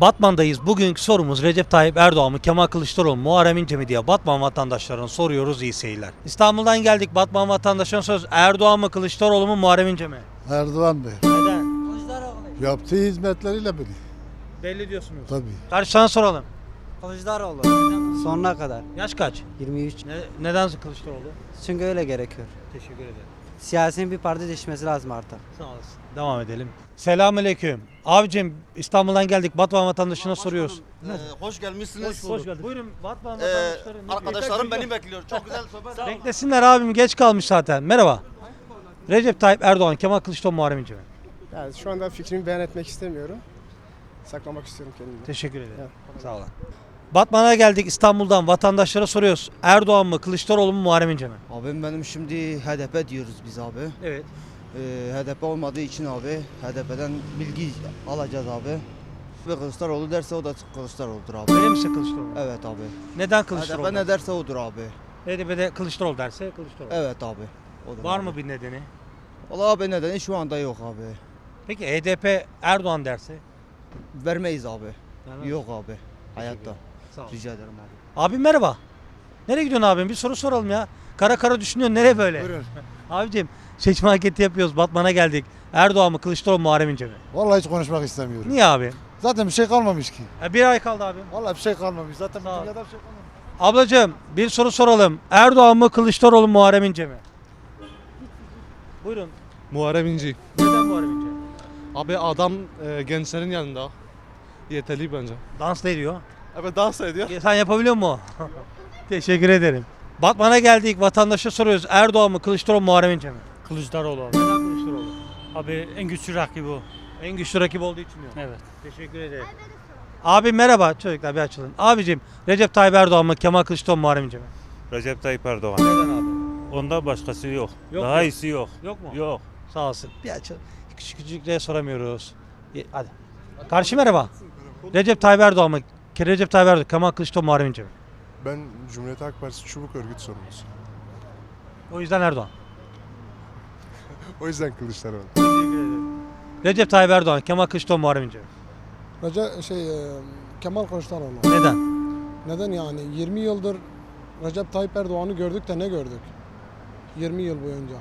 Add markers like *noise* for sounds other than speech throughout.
Batman'dayız. Bugünkü sorumuz Recep Tayyip Erdoğan mı, Kemal Kılıçdaroğlu mu, Muharrem İnce mi diye Batman vatandaşlarına soruyoruz. iyi seyirler. İstanbul'dan geldik. Batman vatandaşlarına soruyoruz. Erdoğan mı, Kılıçdaroğlu mu, Muharrem İnce mi? Erdoğan Bey. Neden? Yaptığı hizmetleriyle beni. Belli diyorsunuz. Tabii. Karşı sana soralım. Kılıçdaroğlu. Sonuna kadar. Yaş kaç? 23. Ne, neden Kılıçdaroğlu? Çünkü öyle gerekiyor. Teşekkür ederim. Siyasetin bir parti değişmesi lazım artık. Sağ olasın. Devam edelim. Selamünaleyküm. Abicim İstanbul'dan geldik. Batman vatandaşına soruyoruz. Ee, hoş gelmişsiniz. Hoş geldin. Buyurun Batman Ee, vatandaşları. diyor? arkadaşlarım beni bekliyor. Çok güzel *laughs* sohbet. Beklesinler abim geç kalmış zaten. Merhaba. Recep Tayyip Erdoğan, Kemal Kılıçdaroğlu, Muharrem İnce? Yani şu anda fikrimi beyan etmek istemiyorum. Saklamak istiyorum kendimi. Teşekkür ederim. Sağ olun. Batman'a geldik İstanbul'dan vatandaşlara soruyoruz. Erdoğan mı, Kılıçdaroğlu mu, Muharrem İnce mi? Abim benim şimdi HDP diyoruz biz abi. Evet. Ee, HDP olmadığı için abi HDP'den bilgi alacağız abi. Ve Kılıçdaroğlu derse o da Kılıçdaroğlu'dur abi. Öyle misin Kılıçdaroğlu? Evet abi. Neden HDP Kılıçdaroğlu? ne derse odur abi. HDP'de Kılıçdaroğlu derse Kılıçdaroğlu. Evet abi. Odur Var abi. mı bir nedeni? Valla abi nedeni şu anda yok abi. Peki HDP Erdoğan derse? Vermeyiz abi. Vermez. Yok abi. Hayatta. Sağ ol. Rica ederim abi. Abim merhaba. Nereye gidiyorsun abim? Bir soru soralım ya. Kara kara düşünüyorsun. Nereye böyle? Buyurun. *laughs* Abicim seçim anketi yapıyoruz. Batman'a geldik. Erdoğan mı, Kılıçdaroğlu mu, Muharrem İnce mi? Vallahi hiç konuşmak istemiyorum. Niye abi? Zaten bir şey kalmamış ki. E, bir ay kaldı abi. Vallahi bir şey kalmamış. Zaten Sağ ol. dünyada bir şey kalmamış. Ablacığım bir soru soralım. Erdoğan mı, Kılıçdaroğlu mu, Muharrem İnce mi? Buyurun. Muharrem İnce. Neden Muharrem İnce? Abi adam e, gençlerin yanında. Yeterli bence. Dans da ediyor. Evet dans ediyor. Sen yapabiliyor musun? *laughs* Teşekkür ederim. Batman'a geldik. Vatandaşa soruyoruz. Erdoğan mı, Kılıçdaroğlu mu, Muharrem İnce mi? Kılıçdaroğlu abi. Neden Kılıçdaroğlu? Abi en güçlü rakibi o. En güçlü rakip olduğu için diyor. Evet. Teşekkür ederim. Abi merhaba. Çocuklar bir açılın. Abicim Recep Tayyip Erdoğan mı, Kemal Kılıçdaroğlu mu, Muharrem İnce mi? Recep Tayyip Erdoğan. Neden abi? Ondan başkası yok. Yok Daha mu? iyisi yok. Yok mu? Yok. Sağ olsun. Bir açalım. Küçük küçüklüğe soramıyoruz. Ye- Hadi. Karşı merhaba. Recep Tayyip Erdoğan mı? Ke- Recep Tayyip Erdoğan, Kemal Kılıçdaroğlu mu, Muharrem İnce mi? Ben Cumhuriyet Halk Partisi Çubuk Örgüt sorumlusu. O yüzden Erdoğan. *laughs* O yüzden Kılıçdaroğlu. Recep Tayyip Erdoğan, Kemal Kılıçdaroğlu mu, Muharrem İnce mi? Recep şey e, Kemal Kılıçdaroğlu. Neden? Neden yani 20 yıldır Recep Tayyip Erdoğan'ı gördük de ne gördük? 20 yıl boyunca.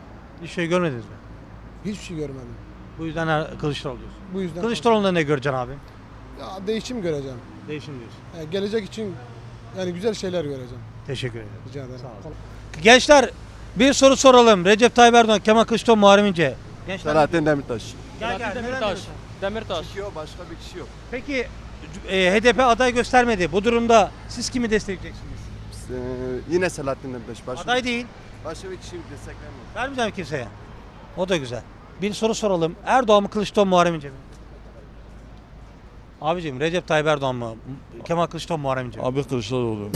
Hiç şey görmediniz mi? Hiçbir şey görmedim. Bu yüzden Kılıçdaroğlu diyorsun. Bu yüzden Kılıçdaroğlu'nda ne göreceksin abi? ya, değişim göreceğim. Değişim diyorsun. Yani gelecek için yani güzel şeyler göreceğim. Teşekkür ederim. Rica ederim. Sağ olun. Gençler bir soru soralım. Recep Tayyip Erdoğan, Kemal Kılıçdaroğlu mu, Muharrem İnce? Gençler Selahattin Demirtaş. gel gel. diyorsun? Demirtaş. Yok başka bir kişi yok. Peki e, HDP aday göstermedi. Bu durumda siz kimi destekleyeceksiniz? Ee, yine Selahattin Demirtaş. Başka, Aday değil. başka bir kişi desteklemiyor. Vermeyeceğim kimseye. O da güzel. Bir soru soralım. Erdoğan mı Kılıçdaroğlu mu Muharrem İnce mi? Abicim Recep Tayyip Erdoğan mı? Kemal Kılıçdaroğlu mu Muharrem İnce mi? Abi Kılıçdaroğlu.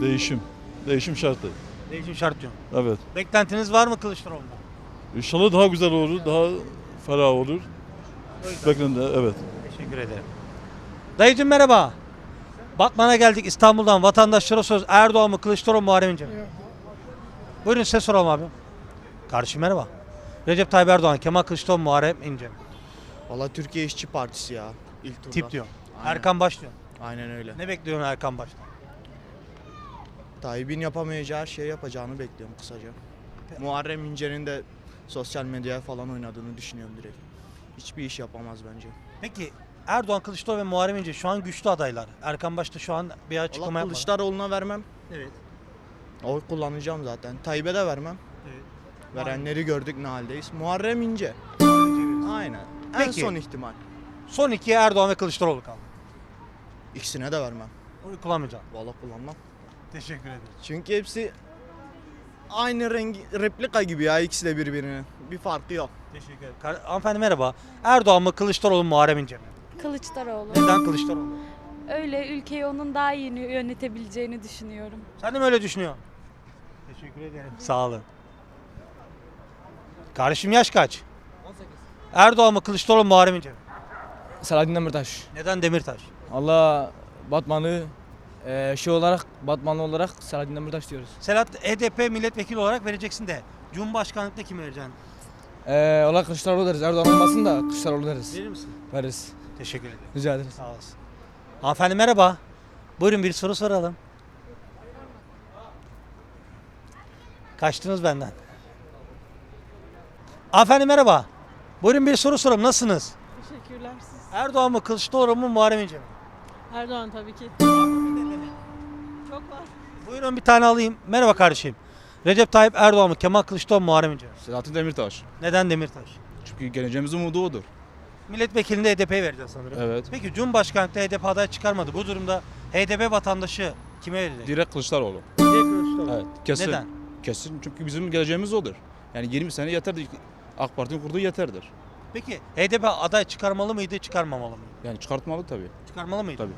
Değişim. Değişim şartı. Değişim şart diyorum. Evet. Beklentiniz var mı Kılıçdaroğlu'ndan? İnşallah daha güzel olur, daha ferah olur. Beklenti evet. Teşekkür ederim. Dayıcım merhaba. Batman'a geldik İstanbul'dan vatandaşlara söz Erdoğan mı Kılıçdaroğlu mu Muharrem İnce mi? Buyurun size soralım abi. Karşı merhaba. Recep Tayyip Erdoğan, Kemal Kılıçdaroğlu mu Muharrem İnce mi? Valla Türkiye İşçi Partisi ya. İlk turda. Tip diyor. Aynen. Erkan Baş diyor. Aynen öyle. Ne bekliyorsun Erkan Baş'tan? Tayyip'in yapamayacağı her şeyi yapacağını bekliyorum kısaca. Muharrem İnce'nin de sosyal medyaya falan oynadığını düşünüyorum direkt. Hiçbir iş yapamaz bence. Peki Erdoğan, Kılıçdaroğlu ve Muharrem İnce şu an güçlü adaylar. Erkan Baş da şu an bir açıklama Allah yapmadı. Kılıçdaroğlu'na vermem. Evet. Oy kullanacağım zaten. Tayyip'e de vermem. Evet. Verenleri gördük ne haldeyiz. Muharrem İnce. Aynen. En Peki. son ihtimal. Son ikiye Erdoğan ve Kılıçdaroğlu kaldı. İkisine de vermem. Oy kullanmayacağım. Vallahi kullanmam. Teşekkür ederim. Çünkü hepsi aynı rengi replika gibi ya ikisi de birbirinin. Bir farkı yok. Teşekkür ederim. Kar- Hanımefendi merhaba. Erdoğan mı Kılıçdaroğlu mu Muharrem İnce mi? Kılıçdaroğlu. Neden Kılıçdaroğlu? Öyle ülkeyi onun daha iyi yönetebileceğini düşünüyorum. Sen de mi öyle düşünüyorsun? Teşekkür ederim. Sağ olun. Kardeşim yaş kaç? 18. Erdoğan mı Kılıçdaroğlu mu Muharrem İnce mi? Selahattin Demirtaş. Neden Demirtaş? Allah Batman'ı e, şey olarak Batmanlı olarak Selahattin Demirtaş diyoruz. Selahat HDP milletvekili olarak vereceksin de Cumhurbaşkanlıkta kim vereceksin? E, ola Kılıçdaroğlu deriz. Erdoğan olmasın da Kılıçdaroğlu deriz. Verir misin? Veririz. Teşekkür ederim. Rica ederiz. Sağ olasın. Hanımefendi merhaba. Buyurun bir soru soralım. Kaçtınız benden. Hanımefendi merhaba. Buyurun bir soru soralım. Nasılsınız? Teşekkürler siz. Erdoğan mı Kılıçdaroğlu mu Muharrem İnce mi? Erdoğan tabii ki. Çok var. Buyurun bir tane alayım. Merhaba kardeşim. Recep Tayyip Erdoğan mı Kemal Kılıçdaroğlu mu Muharrem İnce mi? Selahattin Demirtaş. Neden Demirtaş? Çünkü geleceğimizin umudu odur. Milletvekilinde HDP'ye vereceğiz sanırım. Evet. Peki Cumhurbaşkanlıkta HDP aday çıkarmadı. Bu durumda HDP vatandaşı kime verilecek? Direkt Kılıçdaroğlu. Direkt Kılıçdaroğlu. Evet. Kesin. Neden? Kesin çünkü bizim geleceğimiz odur. Yani 20 sene yeterdir. AK Parti'nin kurduğu yeterdir. Peki HDP aday çıkarmalı mıydı, çıkarmamalı mıydı? Yani çıkartmalı tabii. Çıkarmalı mıydı? Tabii.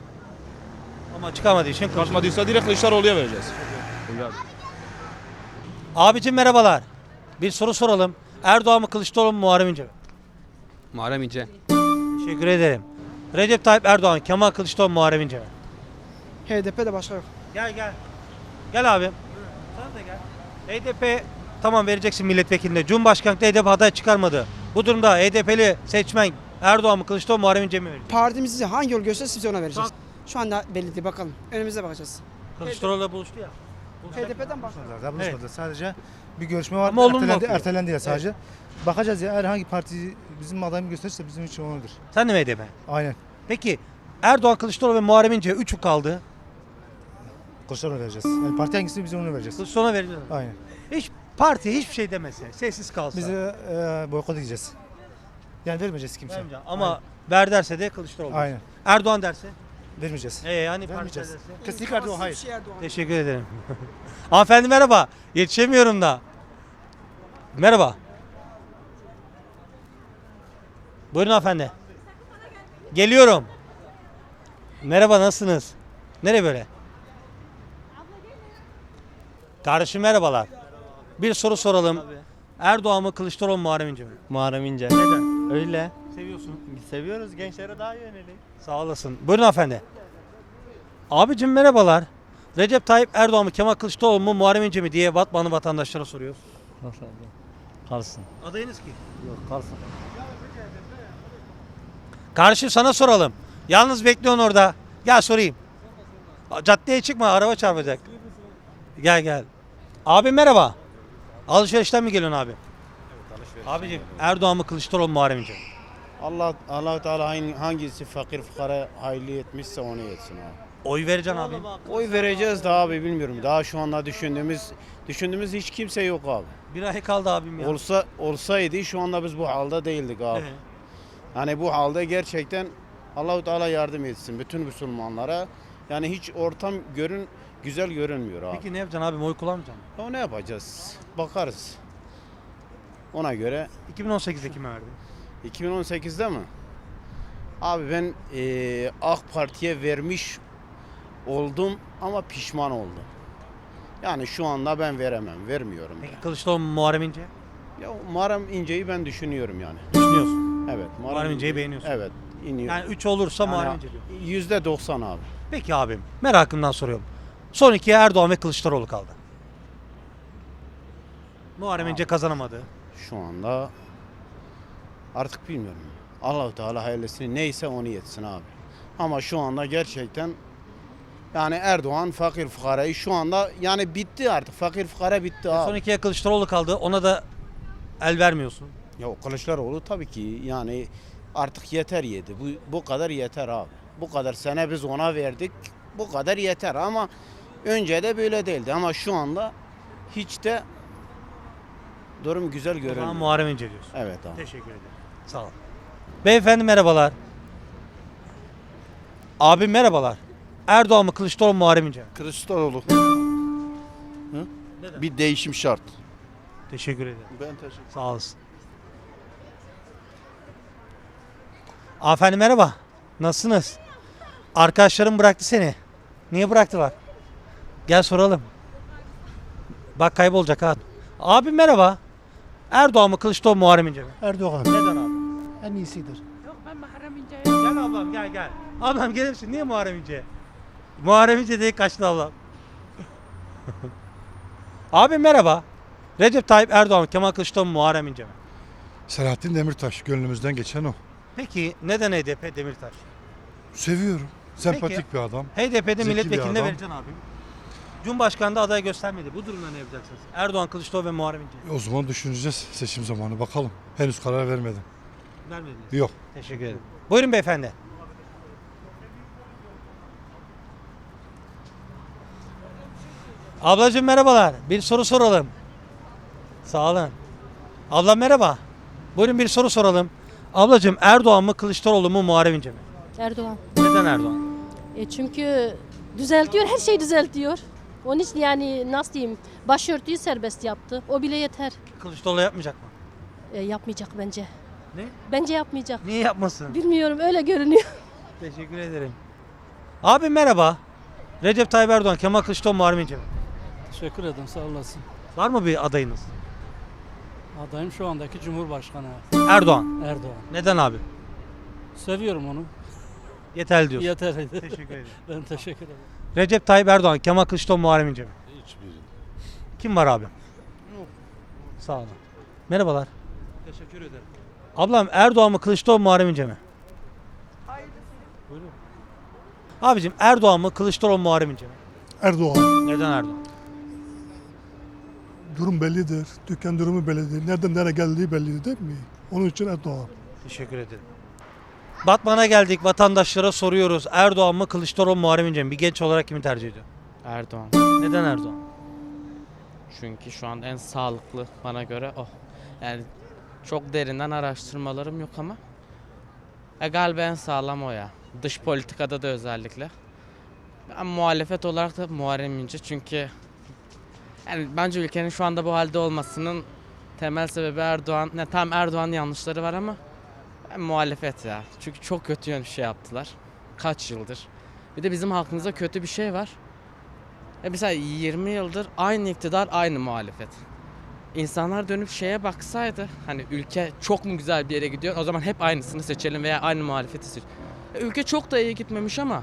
Ama çıkarmadığı için. Çıkartmadıysa direkt Kılıçdaroğlu'ya vereceğiz. Abicim merhabalar. Bir soru soralım. Erdoğan mı Kılıçdaroğlu mu Muharrem İnce mi? Muharrem İnce. Teşekkür ederim. Recep Tayyip Erdoğan, Kemal Kılıçdaroğlu mu Muharrem İnce mi? HDP'de başka yok. Gel gel. Gel abim. Sen de gel. HDP tamam vereceksin milletvekiline. Cumhurbaşkanlıkta HDP aday çıkarmadı. Bu durumda HDP'li seçmen Erdoğan mı Kılıçdaroğlu mu Muharrem İnce mi verecek? Partimiz bize hangi yol gösterirse biz ona vereceğiz. Şu anda belli değil bakalım. Önümüze bakacağız. Kılıçdaroğlu'la buluştu ya. HDP'den başka. Daha buluşmadılar. Sadece bir görüşme var. Ama olumlu ertelendi, bakıyor. ertelendi ya sadece. Bakacağız ya. Eğer hangi parti bizim adayımı gösterirse bizim için onudur. Sen de mi HDP? Aynen. Peki Erdoğan, Kılıçdaroğlu ve Muharrem İnce 3'ü kaldı. Kılıçdaroğlu vereceğiz. Yani parti hangisi biz onu vereceğiz. Kılıçdaroğlu'na vereceğiz. Aynen. Hiç parti hiçbir şey demese, sessiz kalsa. Biz de e, boykot edeceğiz. Yani vermeyeceğiz kimseye. Vermeyeceğim. Ama ver derse de Kılıçdaroğlu. Aynen. Erdoğan derse? Vermeyeceğiz. Ee yani parti Vermeyeceğiz. derse? Kesinlikle Erdoğan hayır. Şey Erdoğan. Teşekkür ederim. *laughs* Hanımefendi merhaba. Yetişemiyorum da. Merhaba. Buyurun hanımefendi. Geliyorum. Merhaba nasılsınız? Nereye böyle? Kardeşim merhabalar. Bir soru soralım. Erdoğan mı Kılıçdaroğlu mu Muharrem İnce mi? Muharrem İnce. Neden? Öyle. Seviyorsun. Seviyoruz gençlere daha yönelik. Sağ olasın. Buyurun hanımefendi. Abicim merhabalar. Recep Tayyip Erdoğan mı Kemal Kılıçdaroğlu mu Muharrem İnce mi diye Batmanlı vatandaşlara soruyor. Nasıl abi? Kalsın. Adayınız ki? Yok kalsın. Karşı sana soralım. Yalnız bekliyorsun orada. Gel sorayım. Caddeye çıkma araba çarpacak. Gel gel. Abi merhaba. Alışverişten mi geliyorsun abi? Abicim Erdoğan mı Kılıçdaroğlu mu Muharrem İnce mi? Allah Allah Teala hangi- hangisi fakir fukara hayırlı etmişse onu etsin abi. Oy vereceksin abi. Oy vereceğiz de abi bilmiyorum. Daha şu anda düşündüğümüz düşündüğümüz hiç kimse yok abi. Bir ay kaldı abim ya. Olsa olsaydı şu anda biz bu halde değildik abi. Evet. Hani bu halde gerçekten Allahu Teala yardım etsin bütün Müslümanlara. Yani hiç ortam görün güzel görünmüyor abi. Peki ne yapacaksın abi? Oy kullanmayacaksın. Ya ne yapacağız? Bakarız. Ona göre 2018'de kime verdin? 2018'de mi? Abi ben eee, AK Parti'ye vermiş oldum ama pişman oldum. Yani şu anda ben veremem, vermiyorum. Peki yani. Kılıçdaroğlu mu Muharrem İnce? Ya Muharrem İnce'yi ben düşünüyorum yani. Düşünüyorsun. Evet. Muharrem İnce'yi beğeniyorsun. Evet. iniyor. Yani 3 olursa Muharrem İnce diyor. Yüzde doksan abi. Peki abim merakımdan soruyorum. Son ikiye Erdoğan ve Kılıçdaroğlu kaldı. Muharrem İnce kazanamadı. Şu anda artık bilmiyorum. Allahu Teala hayırlısını neyse onu yetsin abi. Ama şu anda gerçekten yani Erdoğan fakir fukarayı şu anda yani bitti artık. Fakir fukara bitti abi. Son ikiye Kılıçdaroğlu kaldı. Ona da el vermiyorsun. Ya Kılıçdaroğlu tabii ki yani artık yeter yedi. Bu, bu kadar yeter abi. Bu kadar sene biz ona verdik. Bu kadar yeter ama önce de böyle değildi. Ama şu anda hiç de durum güzel zaman görünmüyor. Muharrem İnce diyorsun. Evet abi. Teşekkür ederim. Sağ ol. Beyefendi merhabalar. Abim merhabalar. Erdoğan mı Kılıçdaroğlu mu Muharrem İnce mi? Kılıçdaroğlu. Neden? Bir değişim şart. Teşekkür ederim. Ben teşekkür Sağ olasın. Hanımefendi merhaba. Nasılsınız? Arkadaşlarım bıraktı seni. Niye bıraktılar? Gel soralım. Bak kaybolacak ha. Abi merhaba. Erdoğan mı Kılıçdaroğlu mu Muharrem İnce mi? Erdoğan. Neden abi? En iyisidir. Yok ben Muharrem İnce'ye. Gel ablam gel gel. Ablam gelir misin? Niye Muharrem İnce? Muharrem İnce diye kaçtı ablam. *laughs* Abi merhaba. Recep Tayyip Erdoğan mı Kemal Kılıçdaroğlu mu Muharrem İnce mi? Selahattin Demirtaş gönlümüzden geçen o. Peki neden HDP Demirtaş? Seviyorum. Sempatik bir adam. HDP'de Zeki bir milletvekiline adam. vereceksin abim. Cumhurbaşkanı da aday göstermedi. Bu durumda ne yapacaksınız? Erdoğan, Kılıçdaroğlu ve Muharrem İnce. O zaman düşüneceğiz seçim zamanı bakalım. Henüz karar vermedim. Vermediniz. Yok. Teşekkür ederim. Buyurun beyefendi. Ablacığım merhabalar. Bir soru soralım. Sağ olun. Ablam merhaba. Buyurun bir soru soralım. Ablacığım Erdoğan mı Kılıçdaroğlu mu Muharrem İnce mi? Erdoğan. Neden Erdoğan? E çünkü düzeltiyor, her şeyi düzeltiyor. Onun için yani nasıl diyeyim, başörtüyü serbest yaptı. O bile yeter. Kılıçdaroğlu yapmayacak mı? E, yapmayacak bence. Ne? Bence yapmayacak. Niye yapmasın? Bilmiyorum, öyle görünüyor. *laughs* Teşekkür ederim. Abi merhaba. Recep Tayyip Erdoğan, Kemal Kılıçdaroğlu, Muharrem İnce? Teşekkür ederim sağ olasın. Var mı bir adayınız? Adayım şu andaki Cumhurbaşkanı Erdoğan. Erdoğan. Neden abi? Seviyorum onu. Yeterli diyorsun. Yeter. Teşekkür ederim. *laughs* ben teşekkür ederim. Recep Tayyip Erdoğan, Kemal Kılıçdaroğlu, Muharrem İnce mi? Hiçbiri. Kim var abi? Sağ olun. Merhabalar. Teşekkür ederim. Ablam Erdoğan mı Kılıçdaroğlu mu Muharrem İnce mi? Buyurun. Abicim Erdoğan mı Kılıçdaroğlu mu Muharrem İnce mi? Erdoğan. Neden Erdoğan? Durum bellidir. Dükkan durumu bellidir. Nereden nereye geldiği bellidir değil mi? Onun için Erdoğan. Teşekkür ederim. Batman'a geldik. Vatandaşlara soruyoruz. Erdoğan mı Kılıçdaroğlu mu Muharrem İnce mi? Bir genç olarak kimi tercih ediyor? Erdoğan. Neden Erdoğan? Çünkü şu an en sağlıklı bana göre o. Yani çok derinden araştırmalarım yok ama e, galiba en sağlam o ya. Dış politikada da özellikle. Ben muhalefet olarak da Muharrem İnce çünkü yani bence ülkenin şu anda bu halde olmasının temel sebebi Erdoğan. Ne tam Erdoğan'ın yanlışları var ama muhalefet ya. Çünkü çok kötü yön şey yaptılar. Kaç yıldır. Bir de bizim halkımızda kötü bir şey var. Ya mesela 20 yıldır aynı iktidar, aynı muhalefet. İnsanlar dönüp şeye baksaydı, hani ülke çok mu güzel bir yere gidiyor, o zaman hep aynısını seçelim veya aynı muhalefeti seç. E, Ülke çok da iyi gitmemiş ama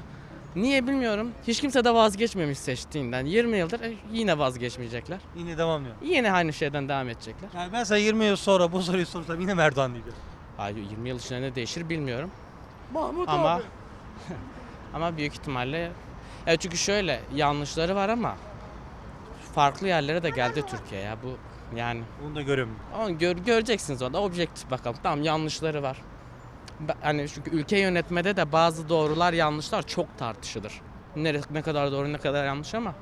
niye bilmiyorum. Hiç kimse de vazgeçmemiş seçtiğinden. 20 yıldır e, yine vazgeçmeyecekler. Yine devam diyor. Yine aynı şeyden devam edecekler. Yani ben sana 20 yıl sonra bu soruyu sorsam yine Erdoğan diyeceğim. Hayır 20 yıl içinde ne değişir bilmiyorum. ama *laughs* ama büyük ihtimalle ya çünkü şöyle yanlışları var ama farklı yerlere de geldi Türkiye ya bu yani Onu da görüyorum. Ama gör, göreceksiniz orada objektif bakalım. Tamam yanlışları var. Hani çünkü ülke yönetmede de bazı doğrular yanlışlar çok tartışılır. Ne, ne kadar doğru ne kadar yanlış ama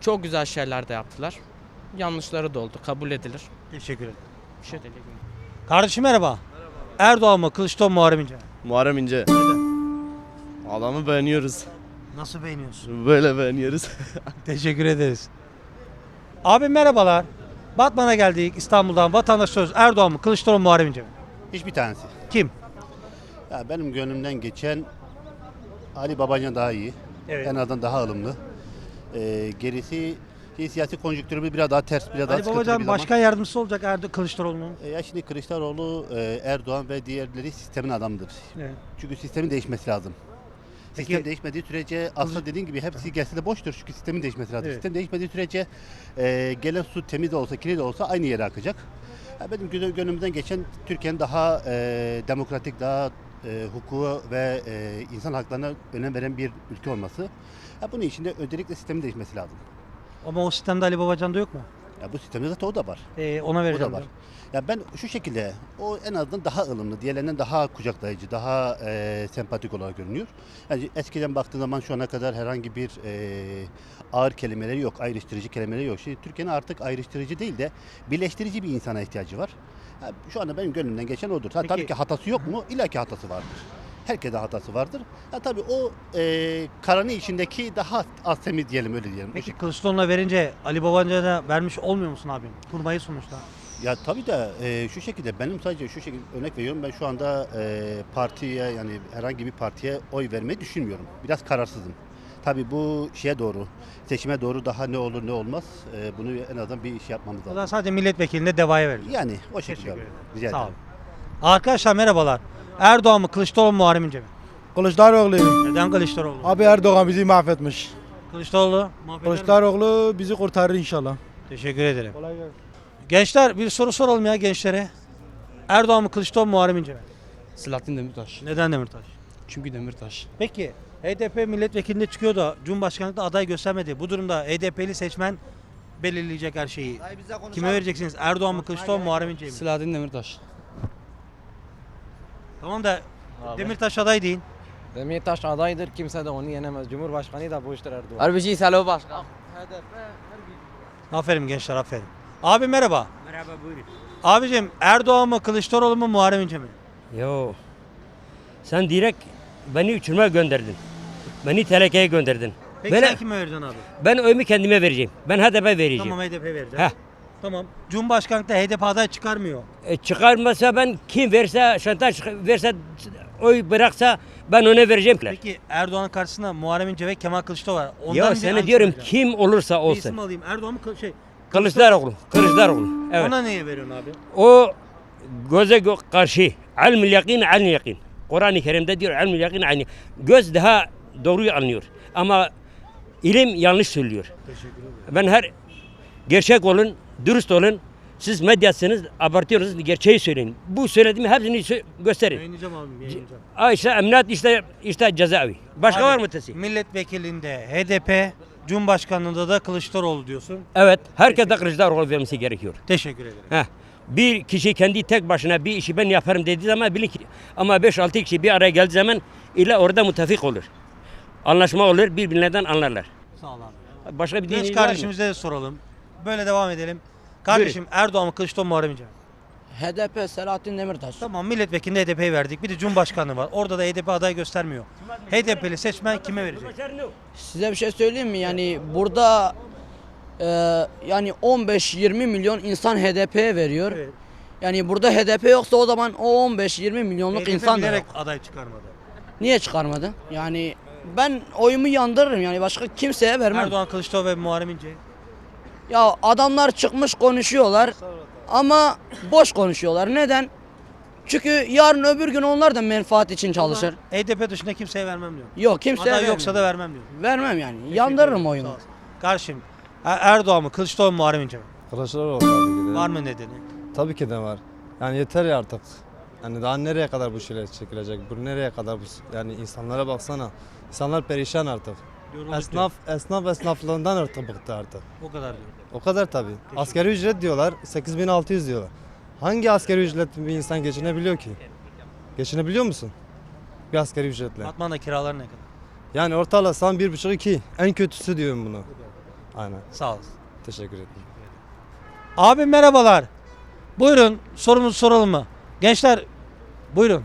çok güzel şeyler de yaptılar. Yanlışları da oldu kabul edilir. Teşekkür ederim. Bir şey değil. Kardeşim merhaba. Erdoğan mı Kılıçdaroğlu mu Muharrem İnce mi? Muharrem İnce. Adamı beğeniyoruz. Nasıl beğeniyorsun? Böyle beğeniyoruz. *laughs* Teşekkür ederiz. Abi merhabalar. Batman'a geldik İstanbul'dan. Vatandaş söz Erdoğan mı Kılıçdaroğlu mu Muharrem İnce mi? Hiçbir tanesi. Kim? Ya benim gönlümden geçen Ali Babacan daha iyi. Evet. En azından daha ılımlı. Ee, gerisi şey, siyasi konjüktürümüz biraz daha ters, biraz daha Ali sıkıntılı Babacan bir zaman. başkan yardımcısı olacak Erdoğan Kılıçdaroğlu'nun. E, Ya şimdi Kılıçdaroğlu, e, Erdoğan ve diğerleri sistemin adamıdır. Evet. Çünkü sistemin değişmesi lazım. Peki- Sistem değişmediği sürece aslında dediğin gibi hepsi gelse de boştur çünkü sistemin değişmesi lazım. Evet. Sistem değişmediği sürece e, gelen su temiz de olsa kirli de olsa aynı yere akacak. Ya benim gönül- gönlümden geçen Türkiye'nin daha e, demokratik, daha e, hukuku ve e, insan haklarına önem veren bir ülke olması. Ya bunun için de özellikle sistemin değişmesi lazım. Ama o sistemde Ali Babacan'da yok mu? Ya bu sistemde zaten o da var. Ee, ona O vereceğim. da var. diyor. Ya ben şu şekilde, o en azından daha ılımlı, diğerlerinden daha kucaklayıcı, daha e, sempatik olarak görünüyor. Yani eskiden baktığın zaman şu ana kadar herhangi bir e, ağır kelimeleri yok, ayrıştırıcı kelimeleri yok. Şimdi Türkiye'nin artık ayrıştırıcı değil de birleştirici bir insana ihtiyacı var. Ya şu anda benim gönlümden geçen odur. Ha, Peki- Tabii ki hatası yok mu? İlla ki hatası vardır. Herkese hatası vardır. Ya tabii o e, karanı içindeki daha az temiz diyelim öyle diyelim. O Peki. Kılıçdaroğlu'na verince Ali Babacan'a vermiş olmuyor musun abim? Kurmayı sonuçta. Ya tabii de e, şu şekilde benim sadece şu şekilde örnek veriyorum ben şu anda e, partiye yani herhangi bir partiye oy vermeyi düşünmüyorum. Biraz kararsızım. Tabii bu şeye doğru, seçime doğru daha ne olur ne olmaz e, bunu en azından bir iş yapmamız O zaman lazım. sadece milletvekiline devaya verecek. Yani o şekilde. Teşekkür ederim. Rica Sağ ederim. olun. Arkadaşlar merhabalar. Erdoğan mı Kılıçdaroğlu mu Muharrem İnce mi? Kılıçdaroğlu. Neden Kılıçdaroğlu? Abi Erdoğan bizi mahvetmiş. Kılıçdaroğlu. muhabbet eder mi? Kılıçdaroğlu bizi kurtarır inşallah. Teşekkür ederim. Kolay gelsin. Gençler bir soru soralım ya gençlere. Erdoğan mı Kılıçdaroğlu mu Muharrem İnce mi? Selahattin Demirtaş. Neden Demirtaş? Çünkü Demirtaş. Peki HDP milletvekilinde çıkıyor da Cumhurbaşkanlıkta aday göstermedi. Bu durumda HDP'li seçmen belirleyecek her şeyi. Kime vereceksiniz? Erdoğan mı Kılıçdaroğlu mu Muharrem İnce mi? Selahattin Demirtaş. Tamam da Demirtaş aday değil. Demirtaş adaydır. Kimse de onu yenemez. Cumhurbaşkanı da bu iştir Erdoğan. Harbici Selo Başkan. Aferin gençler aferin. Abi merhaba. Merhaba buyurun. Abicim Erdoğan mı Kılıçdaroğlu mu Muharrem İnce mi? Yo. Sen direkt beni uçurmaya gönderdin. Beni telekeye gönderdin. Peki Böyle- sen kime vereceksin abi? Ben oyumu kendime vereceğim. Ben HDP vereceğim. Tamam HDP vereceğim. Heh. Tamam. Cumhurbaşkanlıkta HDP aday çıkarmıyor. E, çıkarmasa ben kim verse, şantaj verse, oy bıraksa ben ona vereceğim. Peki Erdoğan'ın karşısında Muharrem İnce ve Kemal Kılıçdaroğlu var. Ondan Ya sana diyorum kim olursa Bir isim olsun. alayım. Erdoğan mı şey? Kılıçdaroğlu. Kılıçdaroğlu. Evet. Ona neye veriyorsun abi? O göze gö karşı. Ilmül yakin, aln yakin. Kur'an-ı Kerim'de diyor ilmül yakin, aln Göz daha doğruyu anlıyor. Ama ilim yanlış söylüyor. Teşekkür ederim. Ben her gerçek olun, dürüst olun. Siz medyasınız, abartıyorsunuz, gerçeği söyleyin. Bu söylediğimi hepsini gösterin. Yayınlayacağım abi yayınlayacağım. Aa işte emniyet, işte, işte cezaevi. Başka Abi, var mı ötesi? Milletvekilinde HDP, Cumhurbaşkanlığında da Kılıçdaroğlu diyorsun. Evet, herkese Kılıçdaroğlu vermesi gerekiyor. Teşekkür ederim. Heh. Bir kişi kendi tek başına bir işi ben yaparım dediği zaman bilin ki ama 5-6 kişi bir araya geldiği zaman ile orada müttefik olur. Anlaşma olur, birbirlerinden anlarlar. Sağ ol abi. Başka bir Genç kardeşimize de soralım. Böyle devam edelim. Kardeşim Erdoğan mı Kılıçdaroğlu mu İnce mi? HDP Selahattin Demirtaş. Tamam milletvekilinde HDP'yi verdik. Bir de Cumhurbaşkanlığı var. Orada da HDP aday göstermiyor. HDP'li seçmen kime verecek? Size bir şey söyleyeyim mi? Yani burada e, yani 15-20 milyon insan HDP'ye veriyor. Evet. Yani burada HDP yoksa o zaman o 15-20 milyonluk HDP insan da bilerek yok. aday çıkarmadı. Niye çıkarmadı? Yani ben oyumu yandırırım yani başka kimseye vermem. Erdoğan Kılıçdaroğlu ve Muharrem İnce. Ya adamlar çıkmış konuşuyorlar ama boş konuşuyorlar. Neden? Çünkü yarın öbür gün onlar da menfaat için çalışır. HDP dışında kimseye vermem diyor. Yok kimseye Aday vermem. yoksa da vermem diyor. vermem yani. Yandırırım ol. Karşım Er- Erdoğan mı Kılıçdaroğlu mu Muharrem İnce mi? Kılıçdaroğlu tabii ki de. Var mı nedeni? Tabii ki de var. Yani yeter ya artık. Yani daha nereye kadar bu şeyler çekilecek? Bu nereye kadar bu yani insanlara baksana. İnsanlar perişan artık. Yorulduk Esnaf esnaf esnaflığından artık bıktı artık. O kadar diyor. O kadar tabii. Asgari ücret diyorlar, 8600 diyorlar. Hangi asgari ücretli bir insan geçinebiliyor ki? Geçinebiliyor musun? Bir asgari ücretle. Batman'da kiralar ne kadar? Yani ortalasan 1,5-2. En kötüsü diyorum bunu. Aynen. Sağ olasın. Teşekkür ederim. Abi merhabalar. Buyurun sorumuzu soralım mı? Gençler buyurun.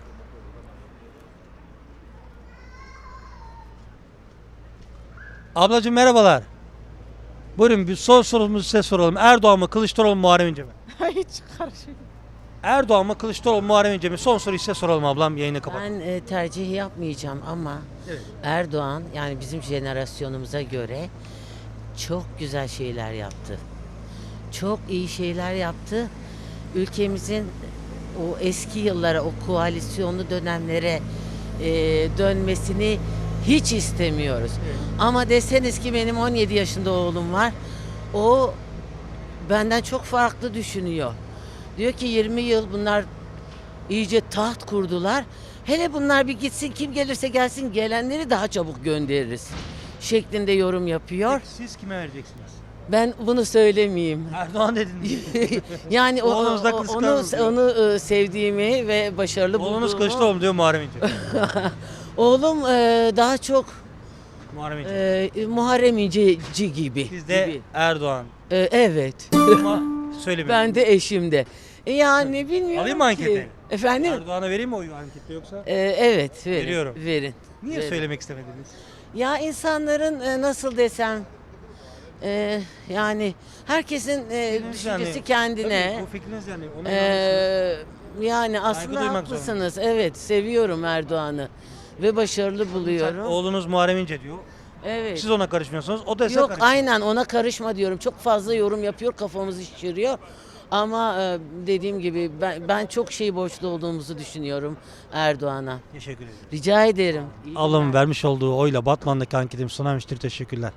Ablacığım merhabalar. Buyurun bir son sorumuzu size soralım. Erdoğan mı Kılıçdaroğlu mu Muharrem İnce mi? *laughs* Hiç karışık. Erdoğan mı Kılıçdaroğlu mu Muharrem İnce mi? Son soruyu size soralım ablam yayını kapat. Ben e, tercih yapmayacağım ama Evet. Erdoğan yani bizim jenerasyonumuza göre çok güzel şeyler yaptı. Çok iyi şeyler yaptı. Ülkemizin o eski yıllara, o koalisyonlu dönemlere e, dönmesini hiç istemiyoruz. Ama deseniz ki benim 17 yaşında oğlum var. O benden çok farklı düşünüyor. Diyor ki 20 yıl bunlar iyice taht kurdular. Hele bunlar bir gitsin kim gelirse gelsin gelenleri daha çabuk göndeririz. Şeklinde yorum yapıyor. Peki siz kime vereceksiniz? Ben bunu söylemeyeyim. *laughs* Erdoğan dediniz. *laughs* Yani o, o- Oğlunuz onu, onu e, sevdiğimi ve başarılı Oğlunuz bulduğumu- Kılıçdaroğlu mu diyor Muharrem İnce. *laughs* Oğlum e, daha çok Muharrem İnce. e, Muharrem İnceci gibi. Siz de gibi. Erdoğan. E, evet. Ama söylemiyorum. ben de eşim de. E, Yani bilmiyorum Alayım mı anketi? ki. Efendim? Erdoğan'a vereyim mi oyu ankette yoksa? E, evet verin. Veriyorum. Verin. Niye verin. söylemek istemediniz? Ya insanların e, nasıl desem e, yani herkesin e, Fikriniz düşüncesi yani- kendine. Tabii, bu fikriniz yani. E, inanıyorsunuz. yani aslında duymak haklısınız. Evet seviyorum Erdoğan'ı ve başarılı buluyorum. Oğlunuz Muharrem İnce diyor. Evet. Siz ona karışmıyorsunuz. O da size Yok karışıyor. aynen ona karışma diyorum. Çok fazla yorum yapıyor kafamızı şişiriyor. Ama e, dediğim gibi ben, ben çok şey borçlu olduğumuzu düşünüyorum Erdoğan'a. Teşekkür ederim. Rica ederim. İyi Ablamın vermiş olduğu oyla Batman'daki anketimi sona ermiştir. Teşekkürler.